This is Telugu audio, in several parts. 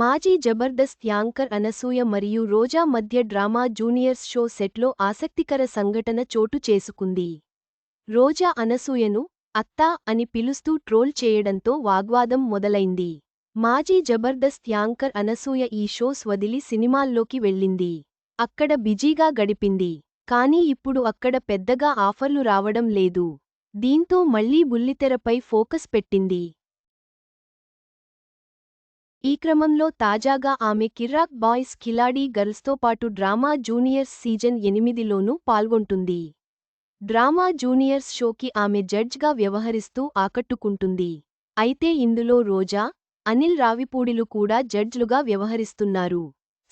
మాజీ జబర్దస్త్ యాంకర్ అనసూయ మరియు రోజా మధ్య డ్రామా జూనియర్స్ షో సెట్లో ఆసక్తికర సంఘటన చోటు చేసుకుంది. రోజా అనసూయను అత్తా అని పిలుస్తూ ట్రోల్ చేయడంతో వాగ్వాదం మొదలైంది. మాజీ జబర్దస్త్ యాంకర్ అనసూయ ఈ షోస్ వదిలి సినిమాల్లోకి వెళ్ళింది. అక్కడ బిజీగా గడిపింది. కానీ ఇప్పుడు అక్కడ పెద్దగా ఆఫర్లు రావడం లేదు. దీంతో మళ్ళీ బుల్లితెరపై ఫోకస్ పెట్టింది. ఈ క్రమంలో తాజాగా ఆమె కిర్రాక్ బాయ్స్ ఖిలాడీ గర్ల్స్తో పాటు డ్రామా జూనియర్స్ సీజన్ ఎనిమిదిలోనూ పాల్గొంటుంది. డ్రామా జూనియర్స్ షోకి ఆమె జడ్జ్గా వ్యవహరిస్తూ ఆకట్టుకుంటుంది. అయితే ఇందులో రోజా అనిల్ రావిపూడిలు కూడా జడ్జ్లుగా వ్యవహరిస్తున్నారు.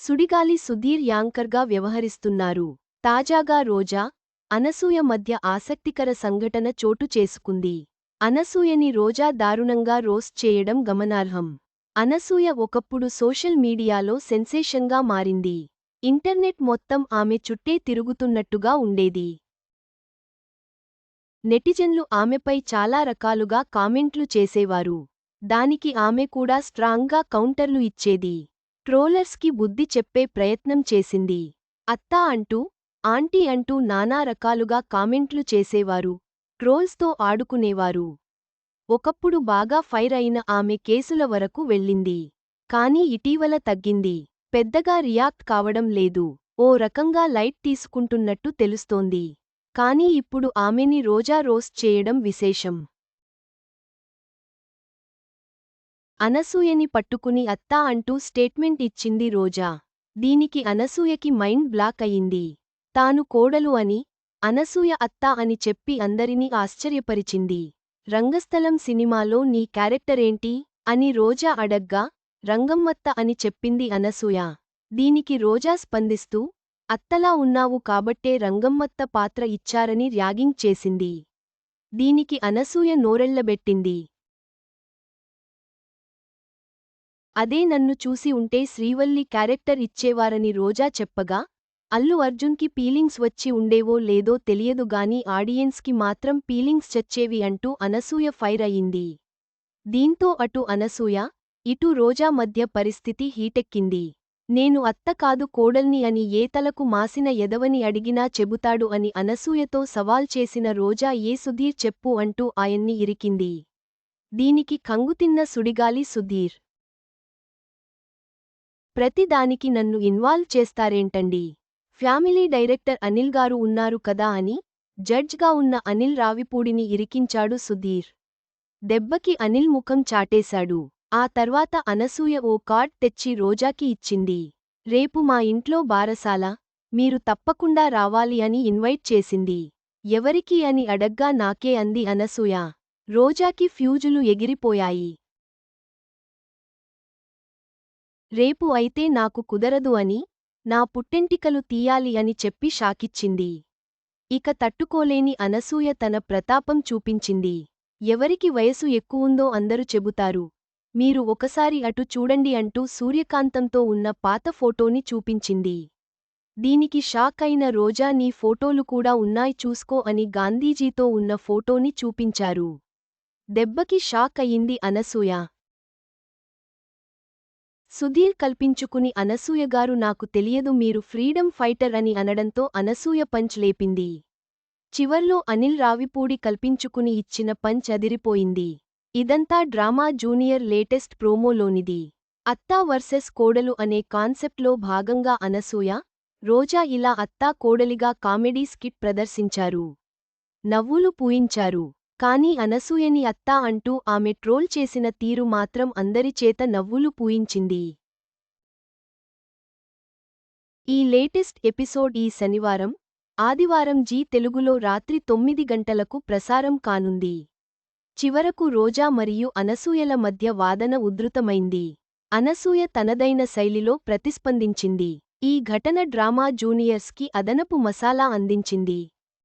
సుడిగాలి సుధీర్ యాంకర్గా వ్యవహరిస్తున్నారు. తాజాగా రోజా అనసూయ మధ్య ఆసక్తికర సంఘటన చోటు చేసుకుంది. అనసూయని రోజా దారుణంగా రోస్ట్ చేయడం గమనార్హం. అనసూయ ఒకప్పుడు సోషల్ మీడియాలో సెన్సేషన్గా మారింది. ఇంటర్నెట్ మొత్తం ఆమె చుట్టే తిరుగుతున్నట్టుగా ఉండేది. నెటిజన్లు ఆమెపై చాలా రకాలుగా కామెంట్లు చేసేవారు. దానికి ఆమె కూడా స్ట్రాంగ్గా కౌంటర్లు ఇచ్చేది. ట్రోలర్స్కి బుద్ధి చెప్పే ప్రయత్నం చేసింది. అత్తా అంటూ ఆంటీ అంటూ నానా రకాలుగా కామెంట్లు చేసేవారు. ట్రోల్స్తో ఆడుకునేవారు. ఒకప్పుడు బాగా ఫైర్ అయిన ఆమె కేసుల వరకు వెళ్ళింది. కానీ ఇటీవల తగ్గింది. పెద్దగా రియాక్ట్ కావడం లేదు. ఓ రకంగా లైట్ తీసుకుంటున్నట్టు తెలుస్తోంది. కానీ ఇప్పుడు ఆమెని రోజా రోస్ట్ చేయడం విశేషం. అనసూయని పట్టుకుని అత్తా అంటూ స్టేట్మెంట్ ఇచ్చింది రోజా. దీనికి అనసూయకి మైండ్ బ్లాక్ అయింది. తాను కోడలు అని అనసూయ అత్తా అని చెప్పి అందరినీ ఆశ్చర్యపరిచింది. రంగస్థలం సినిమాలో నీ క్యారెక్టరేంటి అని రోజా అడగ్గా రంగమ్మత్త అని చెప్పింది అనసూయ. దీనికి రోజా స్పందిస్తూ అత్తలా ఉన్నావు కాబట్టే రంగమ్మత్త పాత్ర ఇచ్చారని ర్యాగింగ్ చేసింది. దీనికి అనసూయ నోరెళ్ళబెట్టింది అదే నన్ను చూసి ఉంటే శ్రీవల్లి క్యారెక్టర్ ఇచ్చేవారని రోజా చెప్పగా అల్లు అర్జున్కి పీలింగ్స్ వచ్చి ఉండేవో లేదో తెలియదు గాని ఆడియన్స్కి మాత్రం పీలింగ్స్ చచ్చేవి అంటూ అనసూయ ఫైర్ అయింది. దీంతో అటు అనసూయ ఇటు రోజా మధ్య పరిస్థితి హీటెక్కింది. నేను అత్త కాదు కోడల్ని అని ఏ తలకు మాసిన ఎదవని అడిగినా చెబుతాడు అని అనసూయతో సవాల్ చేసిన రోజా ఏ సుధీర్ చెప్పు అంటూ ఆయన్ని ఇరికింది. దీనికి కంగుతిన్న సుడిగాలి సుధీర్. ప్రతిదానికి నన్ను ఇన్వాల్వ్ చేస్తారేంటండి? ఫ్యామిలీ డైరెక్టర్ అనిల్ గారు ఉన్నారు కదా అని జడ్జ్గా ఉన్న అనిల్ రావిపూడిని ఇరికించాడు సుధీర్. దెబ్బకి అనిల్ ముఖం చాటేశాడు. ఆ తర్వాత అనసూయ ఓ కార్డ్ తెచ్చి రోజాకి ఇచ్చింది. రేపు మా ఇంట్లో బారసాల మీరు తప్పకుండా రావాలి అని ఇన్వైట్ చేసింది. ఎవరికి అని అడగ్గా నాకే అంది అనసూయ. రోజాకి ఫ్యూజులు ఎగిరిపోయాయి. రేపు అయితే నాకు కుదరదు అని నా పుట్టెంటికలు తీయాలి అని చెప్పి షాకిచ్చింది. ఇక తట్టుకోలేని అనసూయ తన ప్రతాపం చూపించింది. ఎవరికి వయసు ఎక్కువుందో అందరు చెబుతారు. మీరు ఒకసారి అటు చూడండి అంటూ సూర్యకాంతంతో ఉన్న పాత ఫోటోని చూపించింది. దీనికి షాక్ అయిన రోజా నీ ఫోటోలు కూడా ఉన్నాయ్ చూసుకో అని గాంధీజీతో ఉన్న ఫోటోని చూపించారు. దెబ్బకి షాక్ అయింది అనసూయ. సుధీర్ కల్పించుకుని అనసూయగారు నాకు తెలియదు మీరు ఫ్రీడమ్ ఫైటర్ అని అనడంతో అనసూయ పంచ్ లేపింది. చివర్లో అనిల్ రావిపూడి కల్పించుకుని ఇచ్చిన పంచ్ అదిరిపోయింది. ఇదంతా డ్రామా జూనియర్ లేటెస్ట్ ప్రోమోలోనిది. అత్తా వర్సెస్ కోడలు అనే కాన్సెప్ట్లో భాగంగా అనసూయ రోజా ఇలా అత్తా కోడలిగా కామెడీ స్కిట్ ప్రదర్శించారు. నవ్వులు పూయించారు. కానీ అనసూయని అత్తా అంటూ ఆమె ట్రోల్ చేసిన తీరు మాత్రం అందరిచేత నవ్వులు పూయించింది. ఈ లేటెస్ట్ ఎపిసోడ్ ఈ శనివారం ఆదివారం జీ తెలుగులో రాత్రి తొమ్మిది గంటలకు ప్రసారం కానుంది. చివరకు రోజా మరియు అనసూయల మధ్య వాదన ఉధృతమైంది. అనసూయ తనదైన శైలిలో ప్రతిస్పందించింది. ఈ ఘటన డ్రామా జూనియర్స్కి అదనపు మసాలా అందించింది.